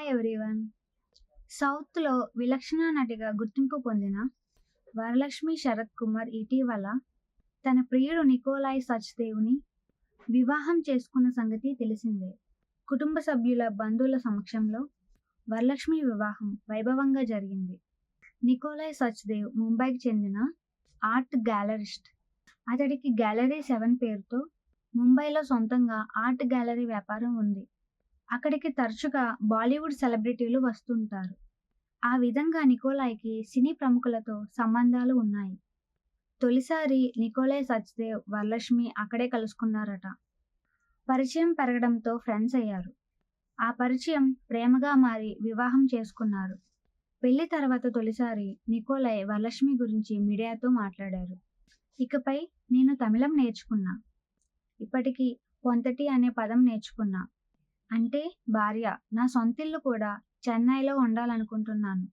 Hi everyone సౌత్లో విలక్షణ నటిగా గుర్తింపు పొందిన వరలక్ష్మి శరత్ కుమార్ ఇటీవల తన ప్రియుడు నికోలాయ్ సచ్దేవ్ని వివాహం చేసుకున్న సంగతి తెలిసిందే. కుటుంబ సభ్యుల బంధువుల సమక్షంలో వరలక్ష్మి వివాహం వైభవంగా జరిగింది. నికోలాయ్ సచ్దేవ్ ముంబైకి చెందిన ఆర్ట్ గ్యాలరిస్ట్. అతడికి గ్యాలరీ సెవెన్ పేరుతో ముంబైలో సొంతంగా ఆర్ట్ గ్యాలరీ వ్యాపారం ఉంది. అక్కడికి తరచుగా బాలీవుడ్ సెలబ్రిటీలు వస్తుంటారు. ఆ విధంగా నికోలాయ్కి సినీ ప్రముఖులతో సంబంధాలు ఉన్నాయి. తొలిసారి నికోలాయ్ సచ్దేవ్ వరలక్ష్మి అక్కడే కలుసుకున్నారట. పరిచయం పెరగడంతో ఫ్రెండ్స్ అయ్యారు. ఆ పరిచయం ప్రేమగా మారి వివాహం చేసుకున్నారు. పెళ్ళి తర్వాత తొలిసారి నికోలాయ్ వరలక్ష్మి గురించి మీడియాతో మాట్లాడారు. ఇకపై నేను తమిళం నేర్చుకున్నా. ఇప్పటికీ పొంతటి అనే పదం నేర్చుకున్నా. అంటే భార్య నా సొంతిల్లు కూడా చెన్నైలో ఉండాలనుకుంటున్నాను.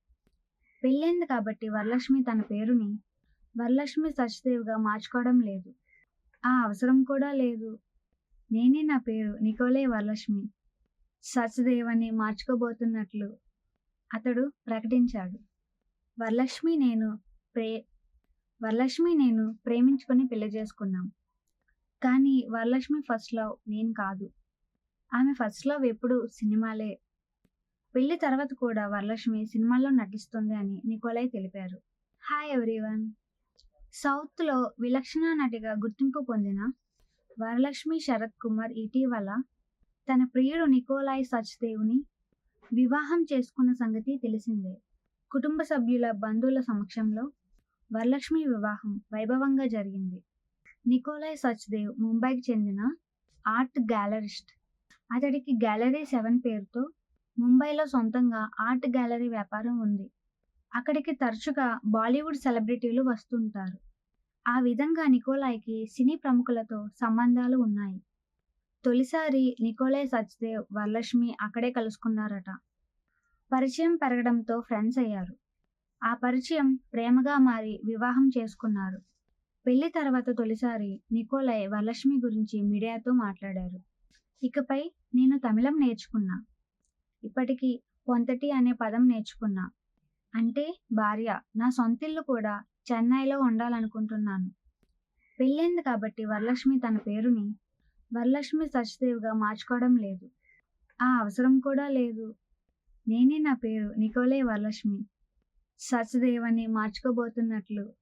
పెళ్ళింది కాబట్టి వరలక్ష్మి తన పేరుని వరలక్ష్మి సచ్దేవ్గా మార్చుకోవడం లేదు. ఆ అవసరం కూడా లేదు. నేనే నా పేరు నికోలే వరలక్ష్మి. సచ్దేవ్ అని మార్చుకోబోతున్నట్లు అతడు ప్రకటించాడు. వరలక్ష్మి నేను ప్రే వరలక్ష్మి నేను ప్రేమించుకొని పెళ్ళి చేసుకున్నాం. కానీ వరలక్ష్మి ఫస్ట్ లవ్ నేను కాదు. ఆమె ఫస్ట్ లవ్ ఎప్పుడు సినిమాలే. పెళ్ళి తర్వాత కూడా వరలక్ష్మి సినిమాల్లో నటిస్తుంది అని నికోలై తెలిపారు. Hi everyone. సౌత్లో విలక్షణ నటిగా గుర్తింపు పొందిన వరలక్ష్మి శరత్ కుమార్ ఇటీవల తన ప్రియుడు నికోలాయ్ సచ్దేవ్ని వివాహం చేసుకున్న సంగతి తెలిసిందే. కుటుంబ సభ్యుల బంధువుల సమక్షంలో వరలక్ష్మి వివాహం వైభవంగా జరిగింది. నికోలాయ్ సచ్దేవ్ ముంబైకి చెందిన ఆర్ట్ గ్యాలరిస్ట్. అతడికి గ్యాలరీ సెవెన్ పేరుతో ముంబైలో సొంతంగా ఆర్ట్ గ్యాలరీ వ్యాపారం ఉంది. అక్కడికి తరచుగా బాలీవుడ్ సెలబ్రిటీలు వస్తుంటారు. ఆ విధంగా నికోలాయ్కి సినీ ప్రముఖులతో సంబంధాలు ఉన్నాయి. తొలిసారి నికోలాయ్ సచ్దేవ్ వరలక్ష్మి అక్కడే కలుసుకున్నారట. పరిచయం పెరగడంతో ఫ్రెండ్స్ అయ్యారు. ఆ పరిచయం ప్రేమగా మారి వివాహం చేసుకున్నారు. పెళ్ళి తర్వాత తొలిసారి నికోలాయ్ వరలక్ష్మి గురించి మీడియాతో మాట్లాడారు. ఇకపై నేను తమిళం నేర్చుకున్నా. ఇప్పటికీ పొంతటి అనే పదం నేర్చుకున్నా. అంటే భార్య నా సొంతిల్లు కూడా చెన్నైలో ఉండాలనుకుంటున్నాను. పెళ్ళైంది కాబట్టి వరలక్ష్మి తన పేరుని వరలక్ష్మి సచ్దేవ్గా మార్చుకోవడం లేదు. ఆ అవసరం కూడా లేదు. నేనే నా పేరు నికోలే వరలక్ష్మి. సచ్దేవ్ అని మార్చుకోబోతున్నట్లు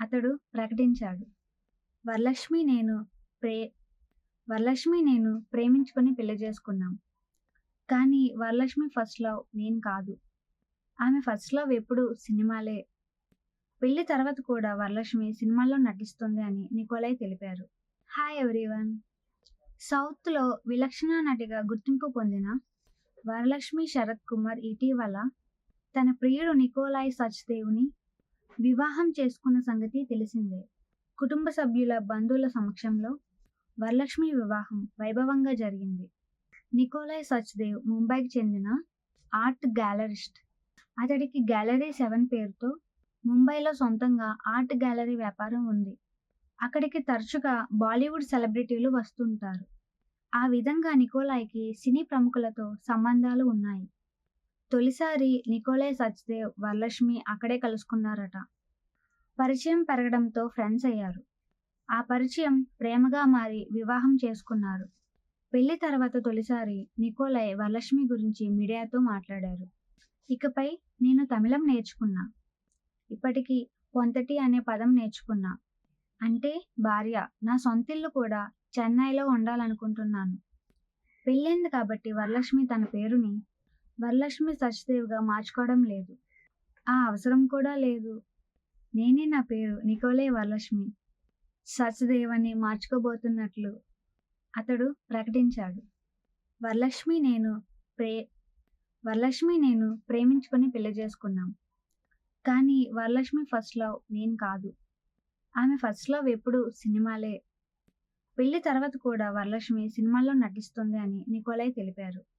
అతడు ప్రకటించాడు. వరలక్ష్మి నేను ప్రే వరలక్ష్మి నేను ప్రేమించుకొని పెళ్ళి చేసుకున్నాం. కానీ వరలక్ష్మి ఫస్ట్ లవ్ నేను కాదు. ఆమె ఫస్ట్ లవ్ ఎప్పుడు సినిమాలే. పెళ్ళి తర్వాత కూడా వరలక్ష్మి సినిమాల్లో నటిస్తుంది అని నికోలై తెలిపారు. హాయ్ ఎవ్రీవన్ సౌత్లో విలక్షణ నటిగా గుర్తింపు పొందిన వరలక్ష్మి శరత్ కుమార్ ఇటీవల తన ప్రియుడు నికోలాయ్ సచ్దేవ్ని వివాహం చేసుకున్న సంగతి తెలిసిందే. కుటుంబ సభ్యుల బంధువుల సమక్షంలో వరలక్ష్మి వివాహం వైభవంగా జరిగింది. నికోలాయ్ సచ్దేవ్ ముంబైకి చెందిన ఆర్ట్ గ్యాలరిస్ట్. అతడికి గ్యాలరీ సెవెన్ పేరుతో ముంబైలో సొంతంగా ఆర్ట్ గ్యాలరీ వ్యాపారం ఉంది. అక్కడికి తరచుగా బాలీవుడ్ సెలబ్రిటీలు వస్తుంటారు. ఆ విధంగా నికోలాయ్కి సినీ ప్రముఖులతో సంబంధాలు ఉన్నాయి. తొలిసారి నికోలాయ్ సచ్దేవ్ వరలక్ష్మి అక్కడే కలుసుకున్నారట. పరిచయం పెరగడంతో ఫ్రెండ్స్ అయ్యారు. ఆ పరిచయం ప్రేమగా మారి వివాహం చేసుకున్నారు. పెళ్ళి తర్వాత తొలిసారి నికోలాయ్ వరలక్ష్మి గురించి మీడియాతో మాట్లాడారు. ఇకపై నేను తమిళం నేర్చుకున్నా. ఇప్పటికీ పొంతటి అనే పదం నేర్చుకున్నా. అంటే భార్య నా సొంతిల్లు కూడా చెన్నైలో ఉండాలనుకుంటున్నాను. పెళ్ళైంది కాబట్టి వరలక్ష్మి తన పేరుని వరలక్ష్మి సచ్దేవ్గా మార్చుకోవడం లేదు. ఆ అవసరం కూడా లేదు. నేనే నా పేరు నికోలే వరలక్ష్మి. సచ్దేవ్ మార్చుకోబోతున్నట్లు అతడు ప్రకటించాడు. వరలక్ష్మి నేను ప్రే వరలక్ష్మి నేను ప్రేమించుకొని పెళ్ళి చేసుకున్నాం. కానీ వరలక్ష్మి ఫస్ట్ లవ్ నేను కాదు. ఆమె ఫస్ట్ లవ్ ఎప్పుడు సినిమాలే. పెళ్ళి తర్వాత కూడా వరలక్ష్మి సినిమాల్లో నటిస్తుంది అని నికోలై తెలిపారు.